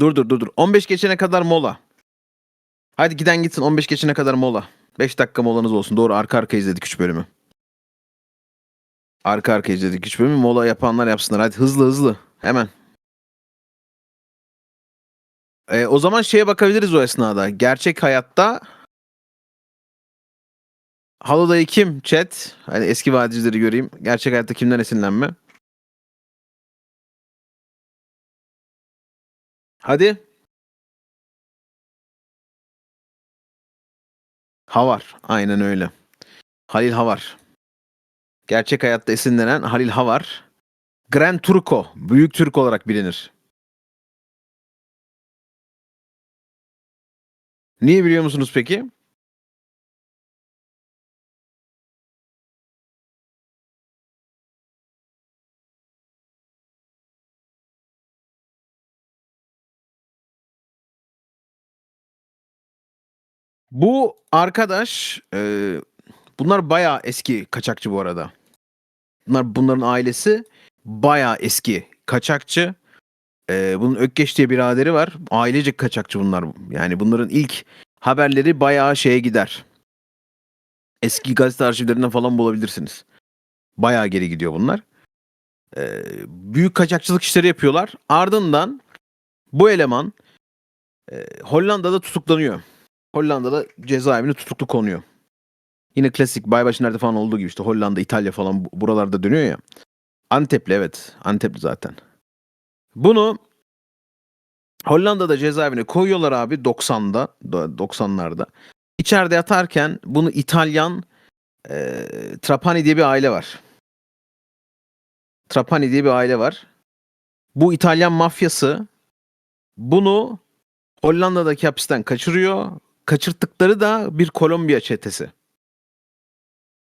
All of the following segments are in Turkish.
Dur dur dur dur. 15 geçene kadar mola. Hadi giden gitsin 15 geçene kadar mola. 5 dakika molanız olsun. Doğru arka arka izledik 3 bölümü. Arka arka izledik 3 bölümü. Mola yapanlar yapsınlar. Hadi hızlı hızlı. Hemen. Ee, o zaman şeye bakabiliriz o esnada. Gerçek hayatta Halodayı kim chat? Hani eski vadicileri göreyim. Gerçek hayatta kimden esinlenme? Hadi. Havar. Aynen öyle. Halil Havar. Gerçek hayatta esinlenen Halil Havar. Grand Turco. Büyük Türk olarak bilinir. Niye biliyor musunuz peki? Bu arkadaş e, bunlar bayağı eski kaçakçı bu arada. Bunlar bunların ailesi bayağı eski kaçakçı. E, bunun Ökkeş diye biraderi var. Ailecek kaçakçı bunlar. Yani bunların ilk haberleri bayağı şeye gider. Eski gazete arşivlerinden falan bulabilirsiniz. Bayağı geri gidiyor bunlar. E, büyük kaçakçılık işleri yapıyorlar. Ardından bu eleman e, Hollanda'da tutuklanıyor. Hollanda'da cezaevine tutuklu konuyor. Yine klasik Baybaşı nerede falan olduğu gibi işte Hollanda, İtalya falan bu- buralarda dönüyor ya. Antepli evet. Antepli zaten. Bunu Hollanda'da cezaevine koyuyorlar abi 90'da, do- 90'larda. İçeride yatarken bunu İtalyan e, Trapani diye bir aile var. Trapani diye bir aile var. Bu İtalyan mafyası bunu Hollanda'daki hapisten kaçırıyor. Kaçırttıkları da bir Kolombiya çetesi.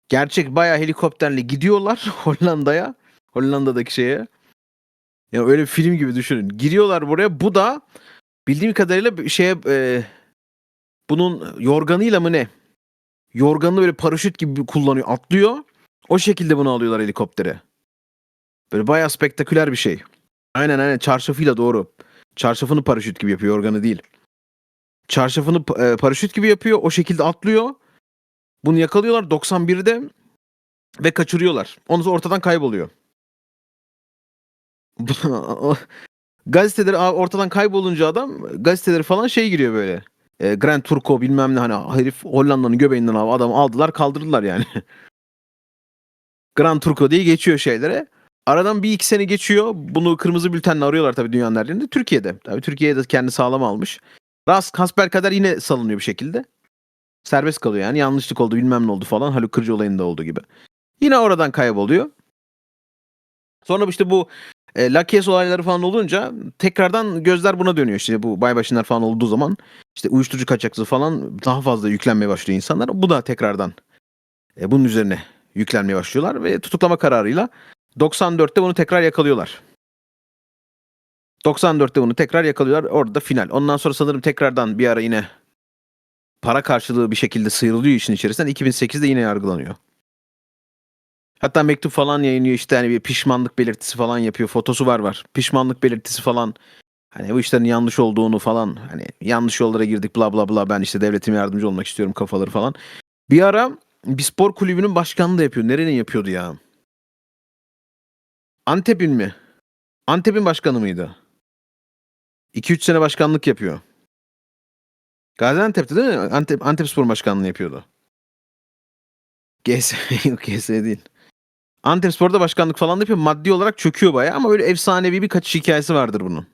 Gerçek bayağı helikopterle gidiyorlar Hollanda'ya. Hollanda'daki şeye. Ya öyle bir film gibi düşünün. Giriyorlar buraya. Bu da bildiğim kadarıyla şeye e, bunun yorganıyla mı ne? Yorganını böyle paraşüt gibi kullanıyor. Atlıyor. O şekilde bunu alıyorlar helikoptere. Böyle bayağı spektaküler bir şey. Aynen aynen çarşafıyla doğru. Çarşafını paraşüt gibi yapıyor yorganı değil. Çarşafını e, paraşüt gibi yapıyor. O şekilde atlıyor. Bunu yakalıyorlar 91'de ve kaçırıyorlar. Ondan sonra ortadan kayboluyor. gazeteleri ortadan kaybolunca adam gazeteleri falan şey giriyor böyle. E, Grand Turco bilmem ne hani herif Hollanda'nın göbeğinden abi adamı aldılar kaldırdılar yani. Grand Turco diye geçiyor şeylere. Aradan bir iki sene geçiyor. Bunu kırmızı bültenle arıyorlar tabii dünyanın her yerinde. Türkiye'de. Tabii Türkiye'de kendi sağlam almış. Ras kadar yine salınıyor bir şekilde. Serbest kalıyor yani. Yanlışlık oldu bilmem ne oldu falan. Haluk Kırcı olayında olduğu gibi. Yine oradan kayboluyor. Sonra işte bu e, Lakes olayları falan olunca tekrardan gözler buna dönüyor. İşte bu baybaşınlar falan olduğu zaman işte uyuşturucu kaçakçılığı falan daha fazla yüklenmeye başlıyor insanlar. Bu da tekrardan e, bunun üzerine yüklenmeye başlıyorlar ve tutuklama kararıyla 94'te bunu tekrar yakalıyorlar. 94'te bunu tekrar yakalıyorlar. Orada da final. Ondan sonra sanırım tekrardan bir ara yine para karşılığı bir şekilde sıyrılıyor işin içerisinden. 2008'de yine yargılanıyor. Hatta mektup falan yayınlıyor işte hani bir pişmanlık belirtisi falan yapıyor. Fotosu var var. Pişmanlık belirtisi falan. Hani bu işlerin yanlış olduğunu falan hani yanlış yollara girdik bla bla bla ben işte devletime yardımcı olmak istiyorum kafaları falan. Bir ara bir spor kulübünün başkanlığı da yapıyor. Nerenin yapıyordu ya? Antep'in mi? Antep'in başkanı mıydı? 2-3 sene başkanlık yapıyor. Gaziantep'te değil mi? Antep, Antep Spor Başkanlığı yapıyordu. GS, yok GS değil. Antep Spor'da başkanlık falan da yapıyor. Maddi olarak çöküyor bayağı ama böyle efsanevi bir kaçış hikayesi vardır bunun.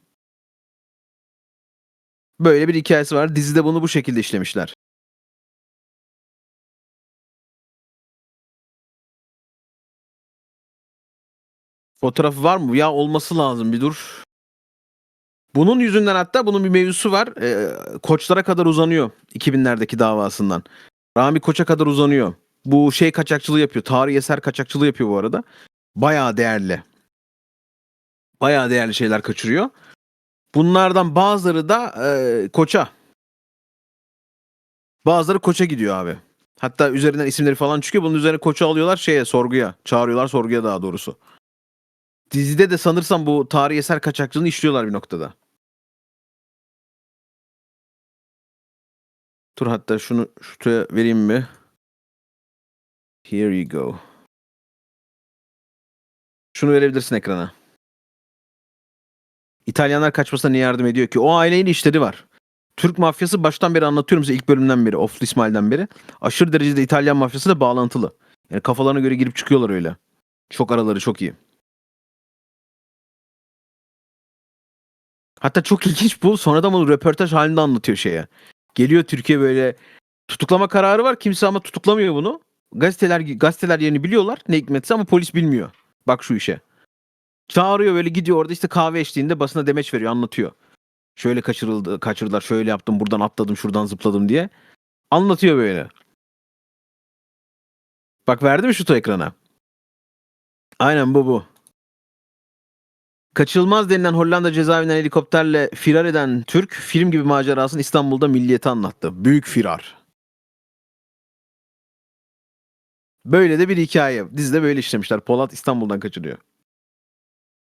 Böyle bir hikayesi var. Dizide bunu bu şekilde işlemişler. Fotoğrafı var mı? Ya olması lazım bir dur. Bunun yüzünden hatta bunun bir mevzusu var. Ee, koçlara kadar uzanıyor 2000'lerdeki davasından. Rami Koç'a kadar uzanıyor. Bu şey kaçakçılığı yapıyor. Tarihi eser kaçakçılığı yapıyor bu arada. Bayağı değerli. Bayağı değerli şeyler kaçırıyor. Bunlardan bazıları da e, Koç'a. Bazıları Koç'a gidiyor abi. Hatta üzerinden isimleri falan çıkıyor. Bunun üzerine Koç'u alıyorlar şeye sorguya. Çağırıyorlar sorguya daha doğrusu. Dizide de sanırsam bu tarihi eser kaçakçılığını işliyorlar bir noktada. Dur hatta şunu şuraya vereyim mi? Here you go. Şunu verebilirsin ekrana. İtalyanlar kaçmasına niye yardım ediyor ki? O ailenin işleri var. Türk mafyası baştan beri anlatıyorum size ilk bölümden beri. Oflu İsmail'den beri. Aşırı derecede İtalyan mafyası da bağlantılı. Yani kafalarına göre girip çıkıyorlar öyle. Çok araları çok iyi. Hatta çok ilginç bu. Sonradan bunu röportaj halinde anlatıyor şeye. Geliyor Türkiye böyle tutuklama kararı var. Kimse ama tutuklamıyor bunu. Gazeteler gazeteler yerini biliyorlar. Ne hikmetse ama polis bilmiyor. Bak şu işe. Çağırıyor böyle gidiyor orada işte kahve eşliğinde basına demeç veriyor anlatıyor. Şöyle kaçırıldı, kaçırdılar, şöyle yaptım, buradan atladım, şuradan zıpladım diye. Anlatıyor böyle. Bak verdi mi şu ekrana? Aynen bu bu. Kaçılmaz denilen Hollanda cezaevinden helikopterle firar eden Türk film gibi macerasını İstanbul'da milliyete anlattı. Büyük firar. Böyle de bir hikaye. Dizide böyle işlemişler. Polat İstanbul'dan kaçırıyor.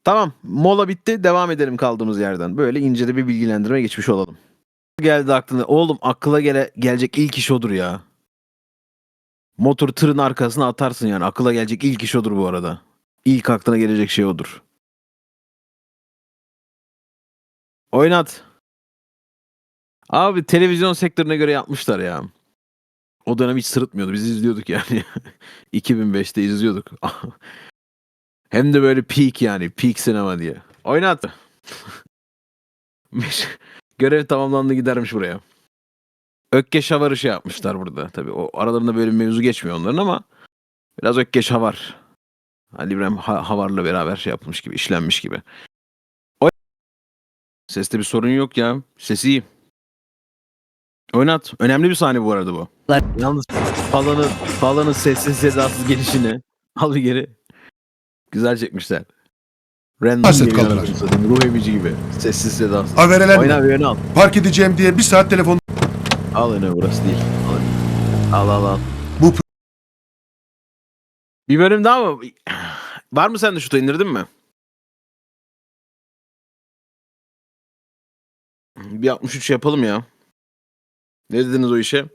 Tamam. Mola bitti. Devam edelim kaldığımız yerden. Böyle ince de bir bilgilendirme geçmiş olalım. Geldi aklına. Oğlum akıla gele, gelecek ilk iş odur ya. Motor tırın arkasına atarsın yani. Akıla gelecek ilk iş odur bu arada. İlk aklına gelecek şey odur. Oynat. Abi televizyon sektörüne göre yapmışlar ya. O dönem hiç sırıtmıyordu. Biz izliyorduk yani. 2005'te izliyorduk. Hem de böyle peak yani. Peak sinema diye. Oynat. Görev tamamlandı gidermiş buraya. Ökkeş havarı şey yapmışlar burada. Tabii o aralarında böyle bir mevzu geçmiyor onların ama biraz ökkeş havar. Ali İbrahim Ha- Havar'la beraber şey yapılmış gibi, işlenmiş gibi. Seste bir sorun yok ya. Sesi iyi. Oynat. Önemli bir sahne bu arada bu. Yalnız falanın, falanın sessiz sedasız gelişini al bir geri. Güzel çekmişler. Random geliyor kaldılar. Ruh emici gibi. Sessiz sedasız. Avereler Oyna bir al. park edeceğim diye bir saat telefon Al öne burası değil. Al al al. al. Bu- Bir bölüm daha mı? Var mı sende şutu indirdin mi? Bir 63 yapalım ya. Ne dediniz o işe?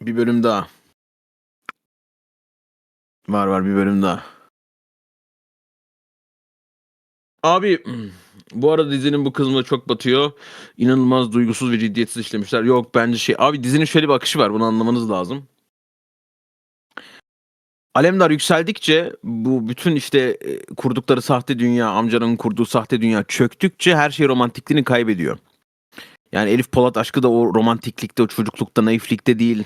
Bir bölüm daha. Var var bir bölüm daha. Abi bu arada dizinin bu kısmı çok batıyor. İnanılmaz duygusuz ve ciddiyetsiz işlemişler. Yok bence şey. Abi dizinin şöyle bir akışı var. Bunu anlamanız lazım. Alemdar yükseldikçe bu bütün işte e, kurdukları sahte dünya, amcanın kurduğu sahte dünya çöktükçe her şey romantikliğini kaybediyor. Yani Elif Polat aşkı da o romantiklikte, o çocuklukta, naiflikte değil.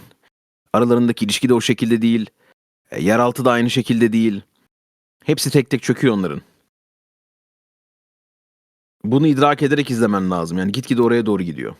Aralarındaki ilişki de o şekilde değil. E, Yeraltı da aynı şekilde değil. Hepsi tek tek çöküyor onların. Bunu idrak ederek izlemen lazım. Yani gitgide oraya doğru gidiyor.